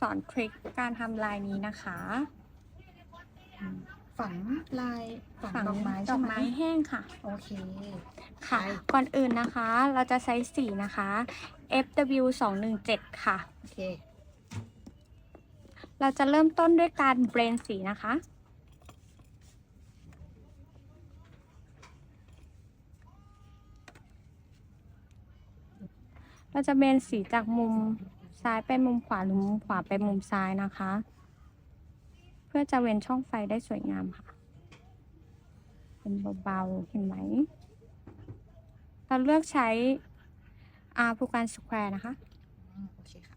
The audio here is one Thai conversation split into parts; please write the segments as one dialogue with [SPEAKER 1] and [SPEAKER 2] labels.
[SPEAKER 1] สอนทริคการทำลายนี้นะคะ
[SPEAKER 2] ฝังลายฝัง
[SPEAKER 1] ฝัง
[SPEAKER 2] ดอกไม้
[SPEAKER 1] ด
[SPEAKER 2] ใช่
[SPEAKER 1] อก
[SPEAKER 2] ไหม
[SPEAKER 1] ไม้แห้งค่ะ
[SPEAKER 2] โอเค
[SPEAKER 1] ค่ะ
[SPEAKER 2] ไป
[SPEAKER 1] ก่อนอื่นนะคะ เราจะใช้สีนะคะ FW 2 1 7ค่ะ
[SPEAKER 2] โอเค
[SPEAKER 1] เราจะเริ่มต้นด้วยการเบรนสีนะคะเราจะเบนสีจากมุม ซ้ายไปมุมขวาหรือมุมขวาไปมุมซ้ายนะคะ เพื่อจะเว้นช่องไฟได้สวยงามค่ะ เป็นเบาๆเห็นไหมเราเลือกใช้อาผู้การสแควร์นะคะ
[SPEAKER 2] อืมโอเคค่ะ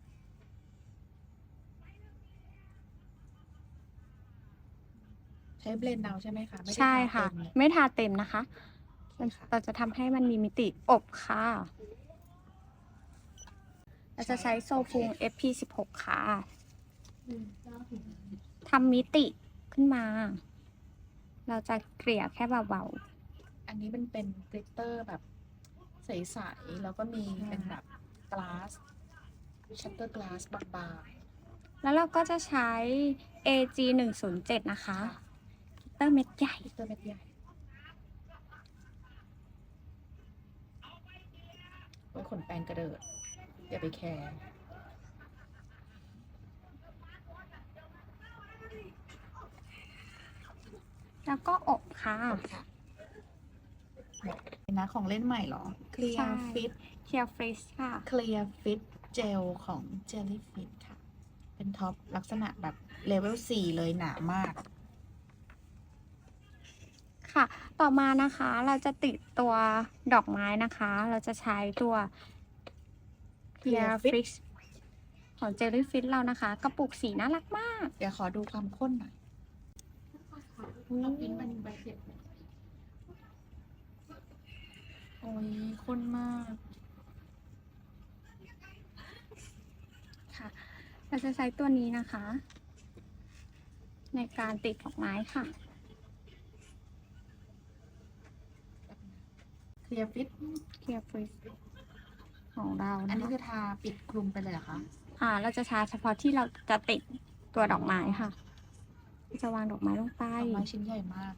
[SPEAKER 2] ใช้เบลนด์เอาใช่ไหมคะไม่ได้
[SPEAKER 1] ใช่
[SPEAKER 2] ทา
[SPEAKER 1] ค่ะ
[SPEAKER 2] เต็มเลย
[SPEAKER 1] ไม่ทาเต็มนะคะ
[SPEAKER 2] โอเคค่ะ
[SPEAKER 1] เราจะทำให้มันมีมิติอบค่ะ เราจะใช้โซฟุง FP16 ค่ะทำมิติขึ้นมา เราจะเกลี่ยแค่เบา
[SPEAKER 2] อันนี้มันเป็นกลิตเตอร์แบบใสๆ แล้วก็มีเป็นแบบกลาสชัตเตอร์กลาสบาง
[SPEAKER 1] ๆ แล้วเราก็จะใช้ AG107 นะคะ
[SPEAKER 2] ๆ
[SPEAKER 1] เตอร์เม็ดใหญ่
[SPEAKER 2] กลิตเตอร์เม็ดใหญ่ไว้ขนแปรงกระเดิด อย่าไปแคร์
[SPEAKER 1] แล้วก็อบค่ะ
[SPEAKER 2] ค่ะนะของเล่นใหม่เหรอ Clear
[SPEAKER 1] ใช่
[SPEAKER 2] Fit
[SPEAKER 1] เคียร์ฟรีสค่ะ
[SPEAKER 2] Clear Fit Gel ของ Jellyfit ค่ะ เป็นท็อปลักษณะแบบเลเวล4เลยหนามาก
[SPEAKER 1] ค่ะ ต่อมานะคะเราจะติดตัวดอกไม้นะคะ เราจะใช้ตัว Clear
[SPEAKER 2] Clear Fit
[SPEAKER 1] Fix ของ Jellyfish เรานะคะ กระปุกสีน่ารักมาก
[SPEAKER 2] เดี๋ยวขอดูความข้นหน่อยเอาปิ้นมันใบเสร็จโอ้ยข้นมาก
[SPEAKER 1] ค่ะ เราจะใช้ตัวนี้นะคะ ในการติดดอกไม้ค่ะ
[SPEAKER 2] Clear Fit
[SPEAKER 1] Clear Fix ของเรา
[SPEAKER 2] อัน
[SPEAKER 1] นะ
[SPEAKER 2] นี้
[SPEAKER 1] คะ
[SPEAKER 2] คือทาปิดคลุมไปเลยเหรอคะ
[SPEAKER 1] อ่า เราจะใช้เฉพาะที่เราจะติดตัวดอกไม้ค่ะ จะวางดอกไม้ลงไป
[SPEAKER 2] ดอกไม้ชิ้นใหญ่มาก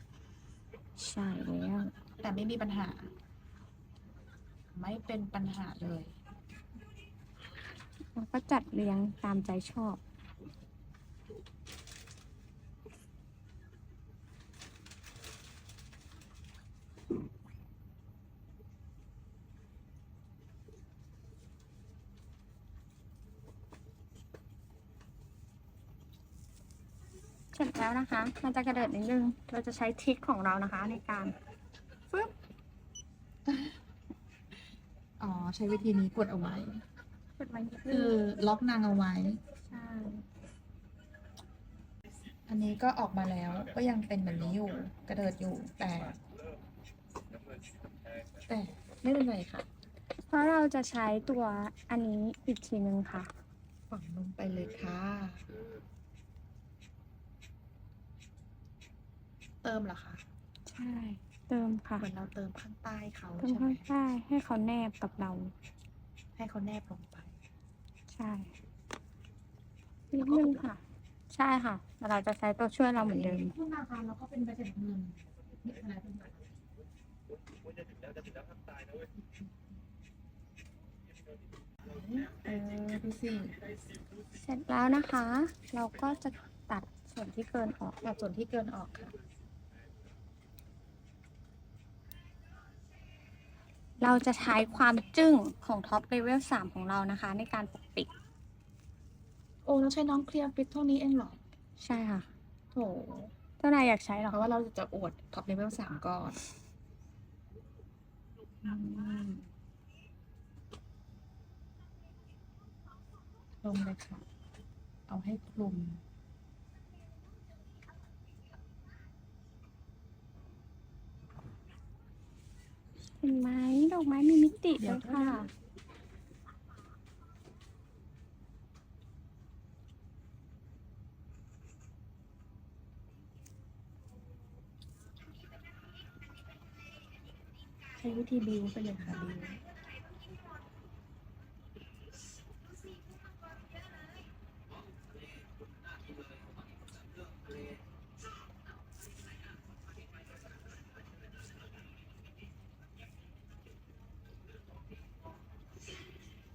[SPEAKER 1] ใช่แล้ว
[SPEAKER 2] แต่ไม่มีปัญหา ไม่เป็นปัญหาเลย
[SPEAKER 1] แล้วก็จัดเรียงตามใจชอบ เสร็จแล้วนะคะ มันจะกระเดิดนิดนึง เราจะใช้ทริคของเรานะคะ ในการฟึบ
[SPEAKER 2] อ๋อ ใช้วิธีนี้กดเอาไว้
[SPEAKER 1] กดไว้นิดนึ
[SPEAKER 2] คืองล็อกนางเอาไว้
[SPEAKER 1] ใช่
[SPEAKER 2] อันนี้ก็ออกมาแล้วก็ยังเป็นแบบนี้อยู่ กระเดิดอยู่แต่ แต่ไม่เป็นไรค่ะ
[SPEAKER 1] เพราะเราจะใช้ตัวอันนี้อีกทีนึงค่ะ
[SPEAKER 2] ฝังลงไปเลยค่ะ เติมเหรอคะ
[SPEAKER 1] ใช่ เติมค่ะ
[SPEAKER 2] เหมือนเราเติมข้างใต้เขา
[SPEAKER 1] เติม
[SPEAKER 2] ใช่ไหม
[SPEAKER 1] ข้างใต้ให้เขาแนบกับเรา
[SPEAKER 2] ให้เขาแนบลงไป
[SPEAKER 1] ใช่นิดนึงค่ะ ใช่ค่ะแต่เราจะใช้ตัวช่วยเราเหมือนเดิม
[SPEAKER 2] ธนาคารเราก็เป็นใบเสร็จเงินนี่อะไรเป็นแบบเออดูสิ
[SPEAKER 1] เสร็จแล้วนะคะ เราก็จะตัดส่วนที่เกินออก
[SPEAKER 2] ตัดส่วนที่เกินออกค่ะ
[SPEAKER 1] เราจะใช้ความจึ้งของท็อปเลเวล3ของเรานะคะ ในการปกปิด
[SPEAKER 2] โอ้เราใช้น้องเคลียร์ฟิตเท่านี้เองเหรอ
[SPEAKER 1] ใช่ค่ะ
[SPEAKER 2] โถ
[SPEAKER 1] เจ้านายอยากใช้เหรอ
[SPEAKER 2] เพราะว่าเราจะอวดท็อปเลเวลสามก่อนอืมลงเลยค่ะ เอาให้คลุม
[SPEAKER 1] เห็นไหม ดอกไม้มีมิติ
[SPEAKER 2] เลยว
[SPEAKER 1] วยค่ะ
[SPEAKER 2] ใช้วิธีบิวไปเลยค่ะบิว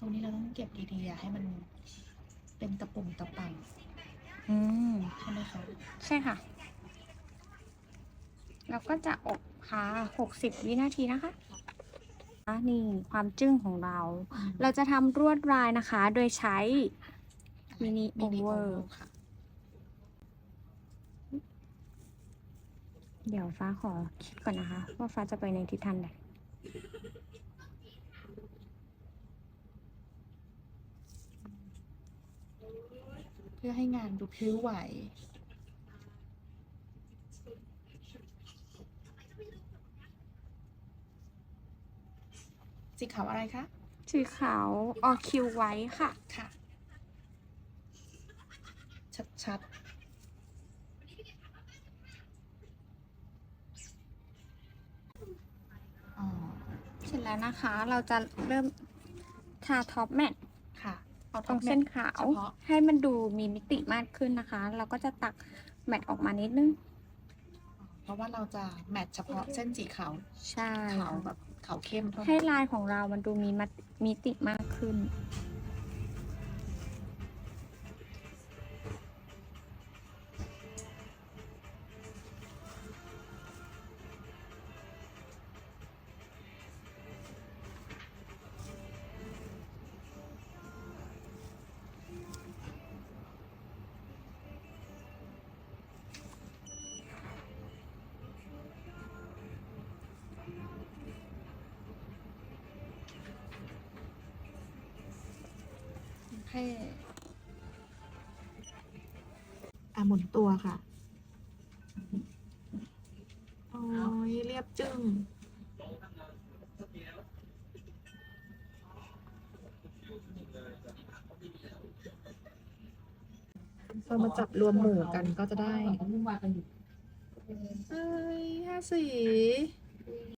[SPEAKER 2] วกนี้เราต้องเก็บดีๆอะให้มันเป็นตะปุ่มตะป่
[SPEAKER 1] อืมำ
[SPEAKER 2] ใช่ไหมคะ
[SPEAKER 1] ใช่ค่ะแล้วก็จะอบค่ะ60 วินาทีนะคะอะนี่ความจึ้งของเรา เราจะทำรวดลายนะคะ โดยใช้ มินิ
[SPEAKER 2] มินิ
[SPEAKER 1] โอ
[SPEAKER 2] โอ
[SPEAKER 1] เวอ
[SPEAKER 2] เวอ
[SPEAKER 1] ร์
[SPEAKER 2] ร์ ค่ะ
[SPEAKER 1] เดี๋ยวฟ้าขอคิดก่อนนะคะ ว่าฟ้าจะไปในทิศทางใด
[SPEAKER 2] เพื่อให้งานดูพลิ้วไหว สีขาวอะไรคะ
[SPEAKER 1] สีขาวออคิวไว้ค่ะ
[SPEAKER 2] ค่ะ ชัดๆอ๋อ
[SPEAKER 1] เสร็จแล้วนะคะ เราจะเริ่มทาท็อปแมท
[SPEAKER 2] ค่ะ เอา
[SPEAKER 1] ตรงเส้นขาว
[SPEAKER 2] เฉพาะ
[SPEAKER 1] ให้มันดูมีมิติมากขึ้นนะคะ เราก็จะตักแมทออกมานิดนึง
[SPEAKER 2] เพราะว่าเราจะแมทเฉพาะเส้นสีขาว
[SPEAKER 1] ใช่
[SPEAKER 2] ขาวแบบขาวเข้มเท่า
[SPEAKER 1] ให้
[SPEAKER 2] นั้น
[SPEAKER 1] ลายของเรามันดูมีมัดมิติมากขึ้น
[SPEAKER 2] ให้อะหมุนตัวค่ะ โอ้ยเรียบจึ้งพอมาจับรวมหมู่กันก็จะได้ เอ้ยห้าสี